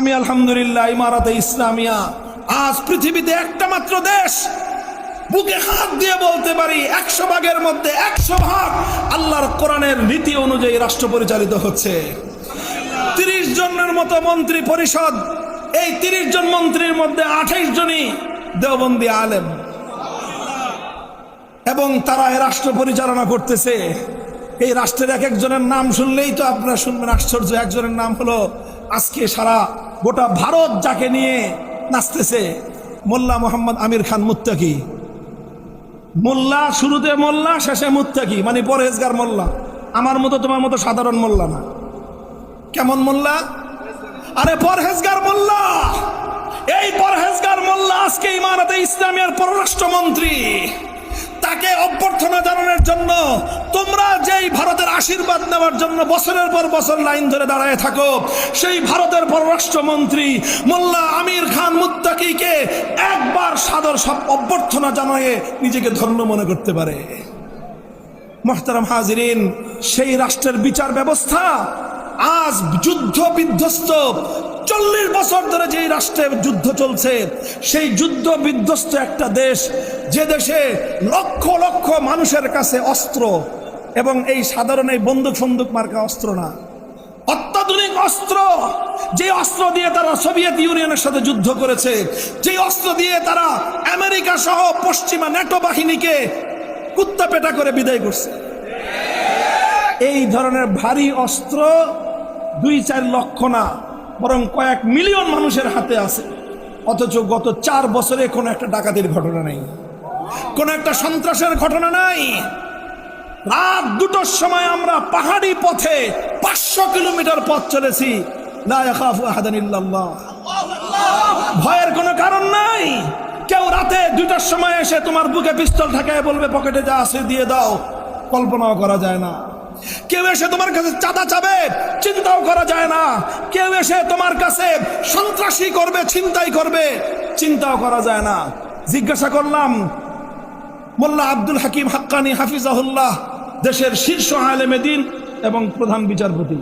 আমি আলহামদুলিল্লাহ ইমারাতে ইসলামিয়া। আজ পৃথিবীতে একটা মাত্র দেশ। বুকে হাত দিয়ে বলতে পারি, একশো ভাগের মধ্যে একশো ভাগ আল্লাহর কোরআনের নীতি অনুযায়ী রাষ্ট্র পরিচালিত হচ্ছে। তিরিশ জনের মতো মন্ত্রী পরিষদ, এই তিরিশ জন মন্ত্রীর মধ্যে আঠাইশ জনই দেওবন্দি আলেম। এবং তারা রাষ্ট্র পরিচালনা করতেছে। এই রাষ্ট্রের এক একজনের নাম শুনলেই তো আপনারা শুনবেন আশ্চর্য। একজনের নাম হলো আজকে সারা গোটা ভারত যাকে নিয়ে নাচতেছে মোল্লা মোহাম্মদ আমির খান মুত্তাকি। মোল্লা, শুরুতে মোল্লা, শেষে মুত্তাকি মানে পরহেজগার মোল্লা। আমার মতো, তোমার মতো সাধারণ মোল্লা না। কেমন মোল্লা? আরে পরহেজগার মোল্লা! এই পরহেজগার মোল্লা আজকে ইমারতে ইসলামের পররাষ্ট্রমন্ত্রী। তাকে অভ্যর্থনা জানানোর জন্য তোমরা যেই ভারতের আশীর্বাদ নেওয়ার জন্য বছরের পর বছর লাইন ধরে দাঁড়ায় থাকো, সেই ভারতের পররাষ্ট্রমন্ত্রী মোল্লা আমির খান মুত্তাকিকে একবার সাদর সব অভ্যর্থনা জানায় নিজেকে ধন্য মনে করতে পারে। মোহতারাম হাজিরিন, সেই রাষ্ট্রের বিচার ব্যবস্থা আজ যুদ্ধ বিধ্বস্ত চল্লিশ বছর ধরে যেই রাষ্ট্রে যুদ্ধ চলছে, সেই যুদ্ধ বিধ্বস্ত একটা দেশ, যে দেশে লক্ষ লক্ষ মানুষের কাছে অস্ত্র এবং এই সাধারণ এই বন্দুক ফন্দুক মার্কা অস্ত্র না। অত্যাধুনিক অস্ত্র, যে অস্ত্র দিয়ে তারা সোভিয়েত ইউনিয়নের সাথে যুদ্ধ করেছে, যে অস্ত্র দিয়ে তারা আমেরিকা সহ পশ্চিমা নেটো বাহিনীকে কুত্তা পেটা করে বিদায় করছে। এই ধরনের ভারী অস্ত্র দুই চার লক্ষ না। বরং কয়েক মিলিয়ন মানুষের হাতে আছে। অথচ গত চার বছরে কোনো একটা ডাকাতির ঘটনা নেই। কোনো একটা সন্ত্রাসের ঘটনা নাই। রাত দুটোর সময় আমরা পাহাড়ি পথে পাঁচশো কিলোমিটার পথ চলেছি। ভয়ের কোনো কারণ নাই। কেউ রাতে দুটার সময় এসে তোমার বুকে পিস্তল ঠাকায় বলবে, পকেটে যা আছে দিয়ে দাও। কল্পনাও করা যায় না। কেউ এসে তোমার কাছে চাঁদা চাবে, চিন্তাও করা যায় না। এসে তোমার কাছে সন্ত্রাসী করবে চিন্তাই করবে, চিন্তাও করা যায় না। জিজ্ঞাসা করলাম, মোল্লা আব্দুল হাকিম হাক্কানি হাফিজাহুল্লাহ, দেশের শীর্ষ আলেমে দিন এবং প্রধান বিচারপতি।